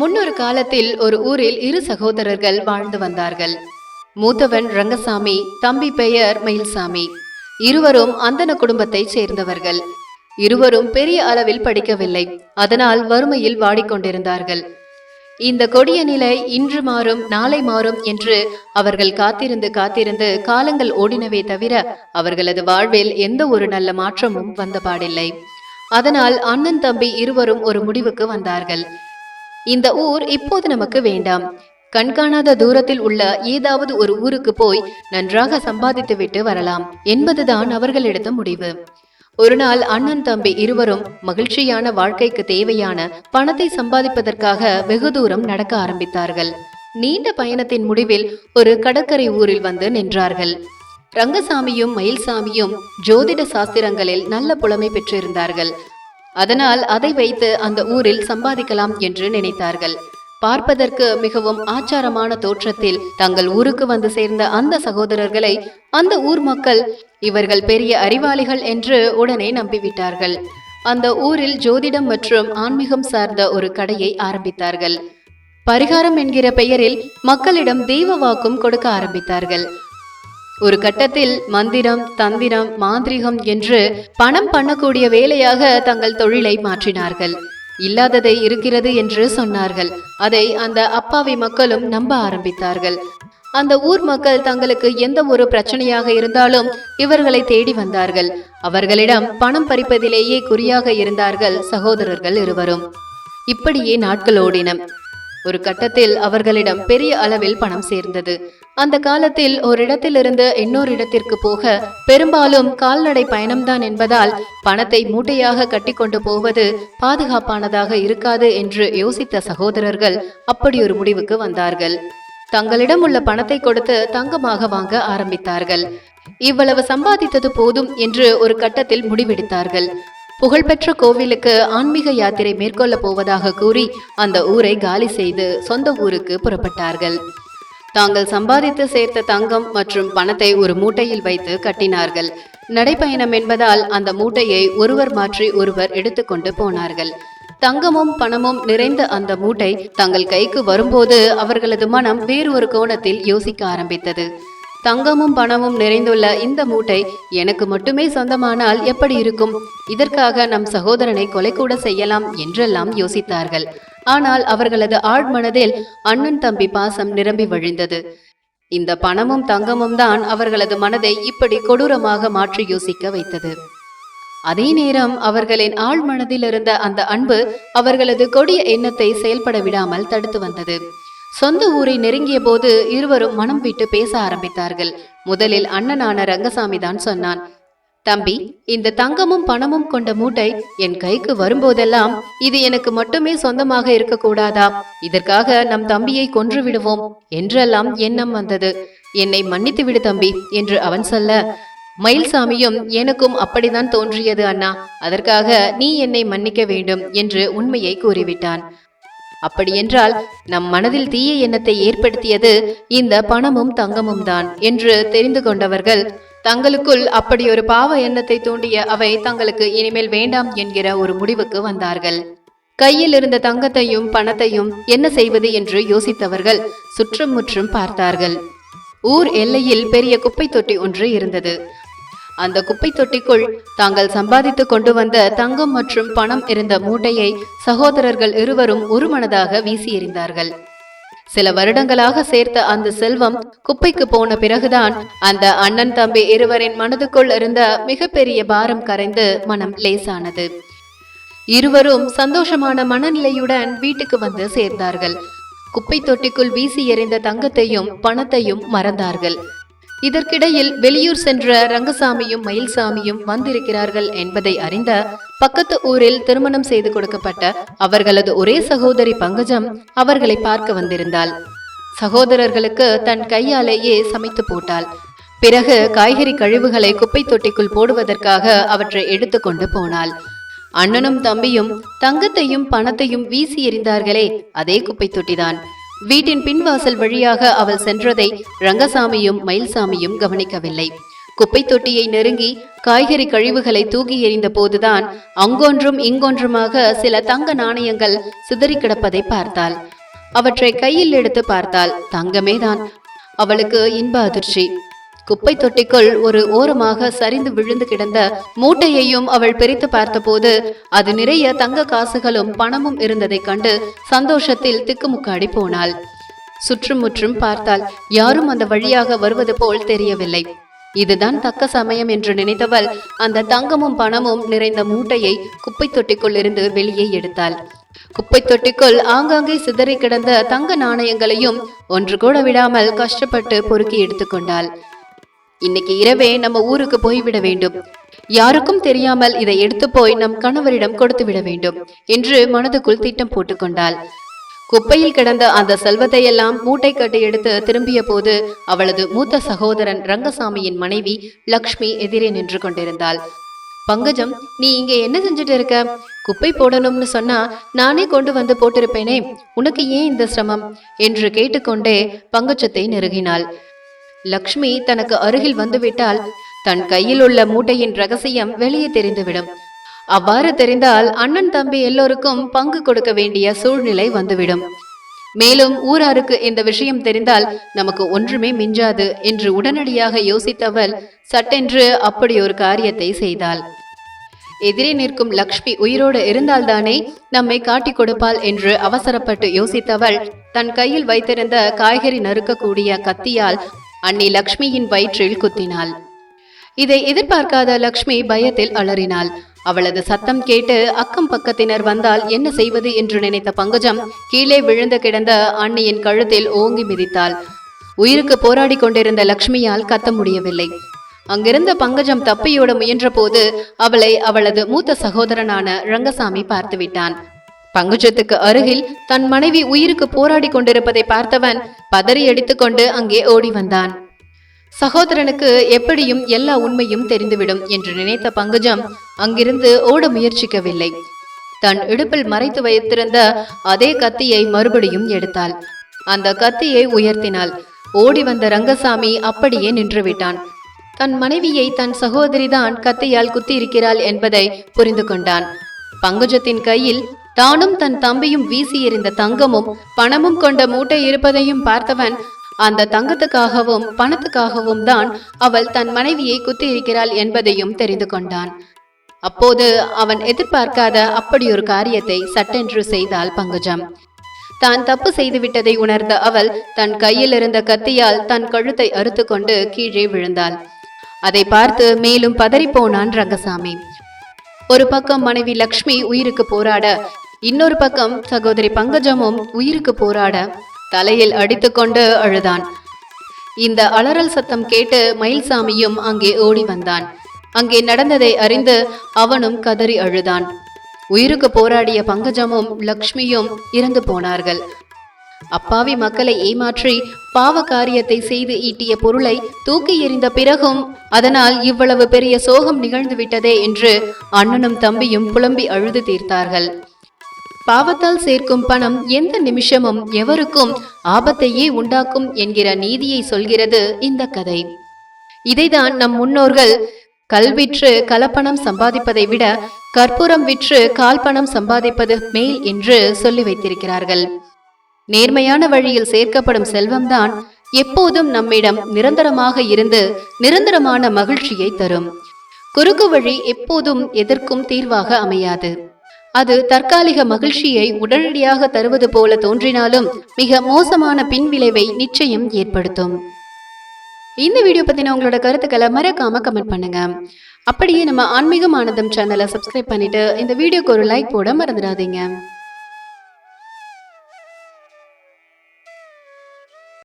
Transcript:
முன்னொரு காலத்தில் ஒரு ஊரில் இரு சகோதரர்கள் வாழ்ந்து வந்தார்கள். மூத்தவன் ரங்கசாமி தம்பி பெயர் மயில்சாமி. இருவரும் அந்தன குடும்பத்தைச் சேர்ந்தவர்கள். இருவரும் பெரிய அளவில் படிக்கவில்லை. அதனால் வறுமையில் வாடிக்கொண்டிருந்தார்கள். இந்த கொடிய நிலை இன்று மாறும் நாளை மாறும் என்று அவர்கள் காத்திருந்து காத்திருந்து காலங்கள் ஓடினவே தவிர அவர்களது வாழ்வில் எந்த ஒரு நல்ல மாற்றமும் வந்தபாடில்லை அதனால் அண்ணன் தம்பி இருவரும் ஒரு முடிவுக்கு வந்தார்கள். இந்த ஊர் இப்போது நமக்கு வேண்டாம். கண்காணாத தூரத்தில் உள்ள ஏதாவது ஒரு ஊருக்கு போய் நன்றாக சம்பாதித்து விட்டு வரலாம். என்பதுதான் அவர்களிடத்த முடிவு. ஒரு நாள் அண்ணன் தம்பி இருவரும் மகிழ்ச்சியான வாழ்க்கைக்கு தேவையான பணத்தை சம்பாதிப்பதற்காக வெகு தூரம் நடக்க ஆரம்பித்தார்கள். நீண்ட பயணத்தின் முடிவில் ஒரு கடற்கரை ஊரில் வந்து நின்றார்கள். ரங்கசாமியும் மயில்சாமியும் ஜோதிட சாஸ்திரங்களில் நல்ல புலமை பெற்றிருந்தார்கள். அதனால் அதை வைத்து அந்த ஊரில் சம்பாதிக்கலாம் என்று நினைத்தார்கள். பார்ப்பதற்கு மிகவும் ஆச்சாரமான தோற்றத்தில் தங்கள் ஊருக்கு வந்து சேர்ந்த அந்த சகோதரர்களை அந்த ஊர் மக்கள் இவர்கள் பெரிய அறிவாளிகள் என்று உடனே நம்பிவிட்டார்கள். அந்த ஊரில் ஜோதிடம் மற்றும் ஆன்மீகம் சார்ந்த ஒரு கடையை ஆரம்பித்தார்கள். பரிகாரம் என்கிற பெயரில் மக்களிடம் தெய்வ வாக்கும் கொடுக்க ஆரம்பித்தார்கள். ஒரு கட்டத்தில் மந்திரம் தந்திரம் மாந்திரிகம் என்று பணம் பண்ணக்கூடிய வேலையாக தங்கள் தொழிலை மாற்றினார்கள். இல்லாததை இருக்கிறது என்று சொன்னார்கள். அதை அந்த அப்பாவி மக்களும் நம்ப ஆரம்பித்தார்கள். அந்த ஊர் மக்கள் தங்களுக்கு எந்த ஒரு பிரச்சனையாக இருந்தாலும் இவர்களை தேடி வந்தார்கள். அவர்களிடம் பணம் பறிப்பதிலேயே குறியாக இருந்தார்கள் சகோதரர்கள் இருவரும். இப்படியே நாட்கள் ஓடின. ஒரு கட்டத்தில் அவர்களிடம் பெரிய அளவில் பணம் சேர்ந்தது. அந்த காலத்தில் ஒரு இடத்திலிருந்து இன்னொரு இடத்திற்கு போக பெரும்பாலும் கால்நடை பயணம்தான் என்பதால் பணத்தை மூட்டையாக கட்டிக்கொண்டு போவது பாதுகாப்பானதாக இருக்காது என்று யோசித்த சகோதரர்கள் அப்படி ஒரு முடிவுக்கு வந்தார்கள். தங்களிடம் உள்ள பணத்தை கொடுத்து தங்கமாக வாங்க ஆரம்பித்தார்கள். இவ்வளவு சம்பாதித்தது போதும் என்று ஒரு கட்டத்தில் முடிவெடுத்தார்கள். புகழ்பெற்ற கோவிலுக்கு ஆன்மீக யாத்திரை மேற்கொள்ள போவதாக கூறி அந்த ஊரை காலி செய்து சொந்த ஊருக்கு புறப்பட்டார்கள். தாங்கள் சம்பாதித்து சேர்த்த தங்கம் மற்றும் பணத்தை ஒரு மூட்டையில் வைத்து கட்டினார்கள். நடைப்பயணம் என்பதால் அந்த மூட்டையை ஒருவர் மாற்றி ஒருவர் எடுத்துக்கொண்டு போனார்கள். தங்கமும் பணமும் நிறைந்த அந்த மூட்டை தங்கள் கைக்கு வரும்போது அவர்களது மனம் வேறு ஒரு கோணத்தில் யோசிக்க ஆரம்பித்தது. தங்கமும் பணமும் நிறைந்துள்ள இந்த மூட்டை எனக்கு மட்டுமே சொந்தமானால் எப்படி இருக்கும்? இதற்காக நம் சகோதரனை கொலை கூட செய்யலாம் என்றெல்லாம் யோசித்தார்கள். ஆனால் அவர்களது ஆழ்மனதில் அண்ணன் தம்பி பாசம் நிரம்பி வழிந்தது. இந்த பணமும் தங்கமும் தான் அவர்களது மனதை இப்படி கொடூரமாக மாற்றி யோசிக்க வைத்தது. அதே நேரம் அவர்களின் ஆழ்மனதில் இருந்த அந்த அன்பு அவர்களது கொடிய எண்ணத்தை செயல்பட விடாமல் தடுத்து வந்தது. சொந்த ஊரை நெருங்கிய போது இருவரும் மனம் விட்டு பேச ஆரம்பித்தார்கள். முதலில் அண்ணனான ரங்கசாமி தான் சொன்னான் தம்பி இந்த தங்கமும் பணமும் கொண்ட மூட்டை என் கைக்கு வரும்போதெல்லாம் இது எனக்கு மட்டுமே சொந்தமாக இருக்கக்கூடாதா? இதற்காக நம் தம்பியை கொன்று விடுவோம் என்றெல்லாம் எண்ணம் வந்தது. என்னை மன்னித்து விடு தம்பி என்று அவன் சொல்ல மயில்சாமியும் எனக்கும் அப்படிதான் தோன்றியது அண்ணா. அதற்காக நீ என்னை மன்னிக்க வேண்டும் என்று உண்மையை கூறிவிட்டான். அப்படியென்றால் நம் மனதில் தீய எண்ணத்தை ஏற்படுத்தியது இந்த பணமும் தங்கமும் தான் என்று தெரிந்து கொண்டவர்கள் தங்களுக்குள் அப்படி ஒரு பாவ எண்ணத்தை தூண்டிய அவை தங்களுக்கு இனிமேல் வேண்டாம் என்கிற ஒரு முடிவுக்கு வந்தார்கள். கையில் இருந்த தங்கத்தையும் பணத்தையும் என்ன செய்வது என்று யோசித்தவர்கள் சுற்றும் முற்றும் பார்த்தார்கள். ஊர் எல்லையில் பெரிய குப்பை தொட்டி ஒன்று இருந்தது. அந்த குப்பை தொட்டிக்குள் தாங்கள் சம்பாதித்து கொண்டு வந்த தங்கம் மற்றும் பணம் இருந்த மூட்டையை சகோதரர்கள் இருவரும் ஒருமனதாக வீசி எறிந்தார்கள். சில வருடங்களாக சேர்த்த அந்த செல்வம் குப்பைக்கு போன பிறகுதான் அந்த அண்ணன் தம்பி இருவரின் மனதுக்குள் இருந்த மிகப்பெரிய பாரம் கரைந்து மனம் லேசானது. இருவரும் சந்தோஷமான மனநிலையுடன் வீட்டுக்கு வந்து சேர்ந்தார்கள். குப்பை தொட்டிக்குள் வீசி எறிந்த தங்கத்தையும் பணத்தையும் மறந்தார்கள். இதற்கிடையில் வெளியூர் சென்ற ரங்கசாமியும் மயில்சாமியும் வந்திருக்கிறார்கள் என்பதை அறிந்த பக்கத்து ஊரில் திருமணம் செய்து கொடுக்கப்பட்ட அவர்களது ஒரே சகோதரி பங்கஜம் அவர்களை பார்க்க வந்திருந்தாள். சகோதரர்களுக்கு தன் கையாலேயே சமைத்து போட்டாள். பிறகு காய்கறி கழிவுகளை குப்பை தொட்டிக்குள் போடுவதற்காக அவற்றை எடுத்துக்கொண்டு போனாள். அண்ணனும் தம்பியும் தங்கத்தையும் பணத்தையும் வீசி எறிந்தார்களே அதே குப்பை தொட்டிதான். வீட்டின் பின்வாசல் வழியாக அவள் சென்றதை ரங்கசாமியும் மயில்சாமியும் கவனிக்கவில்லை. குப்பை தொட்டியை நெருங்கி காய்கறி கழிவுகளை தூக்கி எறிந்த போதுதான் அங்கொன்றும் இங்கொன்றுமாக சில தங்க நாணயங்கள் சிதறி கிடப்பதை பார்த்தாள். அவற்றை கையில் எடுத்து பார்த்தாள். தங்கமேதான். அவளுக்கு இன்ப அதிர்ச்சி. குப்பை தொட்டிக்குள் ஒரு ஓரமாக சரிந்து விழுந்து கிடந்த மூட்டையையும் அவள் பிரித்து பார்த்தபோது அது நிறைய தங்க காசுகளும் பணமும் இருந்ததைக் கண்டு சந்தோஷத்தில் திக்குமுக்காடி போனாள். சுற்றுமுற்றும் பார்த்தால் யாரும் அந்த வழியாக வருவது போல் தெரியவில்லை. இதுதான் தக்க சமயம் என்று நினைத்தவள் அந்த தங்கமும் பணமும் நிறைந்த மூட்டையை குப்பை தொட்டிக்குள் இருந்து வெளியே எடுத்தாள். குப்பை தொட்டிக்குள் ஆங்காங்கே சிதறி கிடந்த தங்க நாணயங்களையும் ஒன்று கூட விடாமல் கஷ்டப்பட்டு பொறுக்கி எடுத்துக்கொண்டாள் இன்னைக்கு இரவே நம்ம ஊருக்கு போய்விட வேண்டும். யாருக்கும் தெரியாமல் இதை எடுத்து போய் நம் கணவரிடம் கொடுத்து விட வேண்டும் என்று மனதுக்குள் திட்டம் போட்டுக்கொண்டாள் குப்பையில் கிடந்த அந்த செல்வத்தை எல்லாம் மூட்டை கட்டி எடுத்து திரும்பிய போது அவளது மூத்த சகோதரன் ரங்கசாமியின் மனைவி லக்ஷ்மி எதிரே நின்று கொண்டிருந்தாள். பங்கஜம் நீ இங்க என்ன செஞ்சுட்டு இருக்க? குப்பை போடணும்னு சொன்னா நானே கொண்டு வந்து போட்டிருப்பேனே. உனக்கு ஏன் இந்த சிரமம்? என்று கேட்டுக்கொண்டே பங்கஜத்தை நெருகினாள் லக்ஷ்மி தனக்கு அருகில் வந்துவிட்டால் தன் கையில் உள்ள மூட்டையின் ரகசியம் வெளியே தெரிந்துவிடும். அவ்வாறு தெரிந்தால் அண்ணன் தம்பி எல்லோருக்கும் பங்கு கொடுக்க வேண்டிய சூழ்நிலை வந்துவிடும். மேலும் ஊராருக்கு இந்த விஷயம் தெரிந்தால் நமக்கு ஒன்றுமே மிஞ்சாது என்று உடனடியாக யோசித்தவள் சட்டென்று அப்படி ஒரு காரியத்தை செய்தாள். எதிரே நிற்கும் லக்ஷ்மி உயிரோடு இருந்தால்தானே நம்மை காட்டிக் கொடுப்பாள் என்று அவசரப்பட்டு யோசித்தவள் தன் கையில் வைத்திருந்த காய்கறி நறுக்கக்கூடிய கத்தியால் அன்னி லக்ஷ்மியின் வயிற்றில் குத்தினாள். இதை எதிர்பார்க்காத லக்ஷ்மி பயத்தில் அலறினாள். அவளது சத்தம் கேட்டு அக்கம் பக்கத்தினர் வந்தால் என்ன செய்வது என்று நினைத்த பங்கஜம் கீழே விழுந்து கிடந்த அண்ணியின் கழுத்தில் ஓங்கி மிதித்தாள். உயிருக்கு போராடி கொண்டிருந்த லக்ஷ்மியால் கத்த முடியவில்லை. அங்கிருந்த பங்கஜம் தப்பியோட முயன்றபோது அவளை அவளது மூத்த சகோதரனான ரங்கசாமி பார்த்துவிட்டான். பங்குஜத்துக்கு அருகில் தன் மனைவி உயிருக்கு போராடி கொண்டிருப்பதை பார்த்தவன் பதறி அடித்துக்கொண்டு அங்கே ஓடி வந்தான். சகோதரனுக்கு எப்படியும் எல்லா உண்மையும் தெரிந்துவிடும் என்று நினைத்த பங்குஜம் அங்கிருந்து ஓட முயற்சிக்கவில்லை. தன் இடுப்பில் மறைத்து வைத்திருந்த அதே கத்தியை மறுபடியும் எடுத்தாள். அந்த கத்தியை உயர்த்தினாள். ஓடி வந்த ரங்கசாமி அப்படியே நின்றுவிட்டான். தன் மனைவியை தன் சகோதரிதான் கத்தியால் குத்தியிருக்கிறாள் என்பதை புரிந்து கொண்டான். பங்குஜத்தின் கையில் தானும் தன் தம்பியும் வீசி எறிந்த தங்கமும் பணமும் கொண்ட மூட்டை இருப்பதையும் பார்த்தவன் அந்த தங்கத்துக்காகவும் பணத்துக்காகவும் தான் அவள் தன் மனைவியை குத்தி இருக்கிறாள் என்பதையும் தெரிந்து கொண்டான். அப்போது அவன் எதிர்பார்க்காத அப்படி ஒரு காரியத்தை சட்டென்று செய்தாள் பங்குஜம். தான் தப்பு செய்துவிட்டதை உணர்ந்த அவள் தன் கையில் இருந்த கத்தியால் தன் கழுத்தை அறுத்து கொண்டு கீழே விழுந்தாள். அதை பார்த்து மேலும் பதறிப்போனான் ரங்கசாமி. ஒரு பக்கம் மனைவி லக்ஷ்மி உயிருக்கு போராட இன்னொரு பக்கம் சகோதரி பங்கஜமும் உயிருக்கு போராட தலையில் அடித்துக்கொண்டு அழுதான். இந்த அலறல் சத்தம் கேட்டு மயில்சாமியும் அங்கே ஓடி வந்தான். அங்கே நடந்ததை அறிந்து அவனும் கதறி அழுதான். உயிருக்கு போராடிய பங்கஜமும் லக்ஷ்மியும் இறந்து போனார்கள். அப்பாவி மக்களை ஏமாற்றி பாவ காரியத்தை செய்து ஈட்டிய பொருளை தூக்கி எறிந்த பிறகும் அதனால் இவ்வளவு பெரிய சோகம் நிகழ்ந்து விட்டதே என்று அண்ணனும் தம்பியும் புலம்பி அழுது தீர்த்தார்கள். பாவத்தால் சேர்க்கும் பணம் எந்த நிமிஷமும் எவருக்கும் ஆபத்தையே உண்டாக்கும் என்கிற நீதியை சொல்கிறது இந்த கதை. இதைதான் நம் முன்னோர்கள் கல்விற்று கலப்பணம் சம்பாதிப்பதை விட கற்பூரம் விற்று கால்பணம் சம்பாதிப்பது மேல் என்று சொல்லி வைத்திருக்கிறார்கள். நேர்மையான வழியில் சேர்க்கப்படும் செல்வம்தான் எப்போதும் நம்மிடம் நிரந்தரமாக இருந்து நிரந்தரமான மகிழ்ச்சியை தரும். குறுக்கு வழி எப்போதும் எதற்கும் தீர்வாக அமையாது. அது தற்காலிக மகிழ்ச்சியை உடனடியாக தருவது போல தோன்றினாலும் மிக மோசமான பின்விளைவை நிச்சயம் ஏற்படுத்தும். இந்த வீடியோ பத்தின உங்களோட கருத்துக்களை மறக்காம கமெண்ட் பண்ணுங்க. அப்படியே நம்ம ஆன்மீகம் ஆனந்தம் சேனலை சப்ஸ்கிரைப் பண்ணிட்டு இந்த வீடியோக்கு ஒரு லைக் போட மறந்துடாதீங்க.